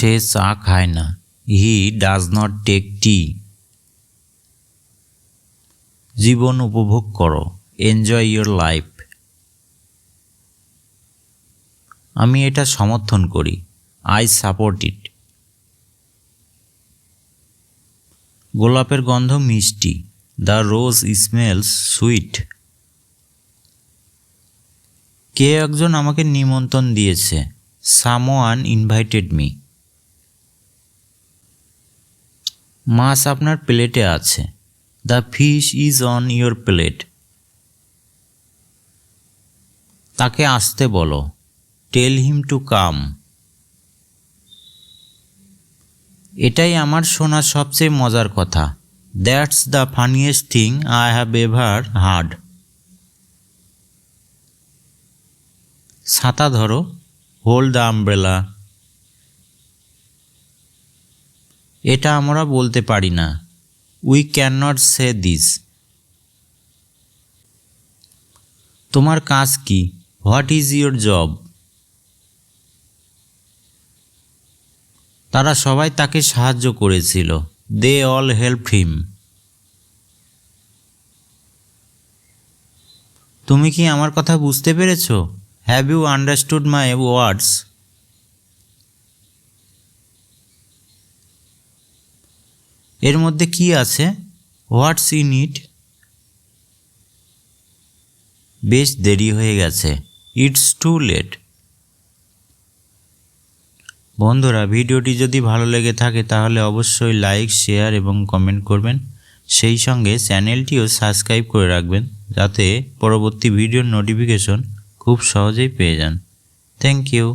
সে চা খায় না। He does not take tea. জীবন উপভোগ করো। Enjoy your life. আমি এটা সমর্থন করি। I support it. গোলাপের গন্ধ মিষ্টি। The rose smells sweet. কে একজন আমাকে নিমন্ত্রণ দিয়েছে? Someone invited me. মাছ আপনার প্লেটে আছে। The fish is on your plate. তাকে আসতে বলো। Tell him to come. এটাই আমার শোনা সবচেয়ে মজার কথা। That's the funniest thing I have ever heard. ছাতা ধরো। Hold the umbrella. এটা আমরা বলতে পারি না। We can not say this তোমার কাজ কি? হোয়াট ইজ ইয়োর জব তারা সবাই তাকে সাহায্য করেছিল। দে অল হেল্প হিম তুমি কি আমার কথা বুঝতে পেরেছ? Have you understood my words এর মধ্যে কি আছে? হোয়াটস ইন ইট বেশ দেরি হয়ে গেছে। ইটস টু লেট বন্ধুরা, ভিডিওটি যদি ভালো লেগে থাকে, তাহলে অবশ্যই লাইক শেয়ার এবং কমেন্ট করবেন। সেই সঙ্গে চ্যানেলটিও সাবস্ক্রাইব করে রাখবেন, যাতে পরবর্তী ভিডিওর নোটিফিকেশন খুব সহজেই পেয়ে যান। Thank you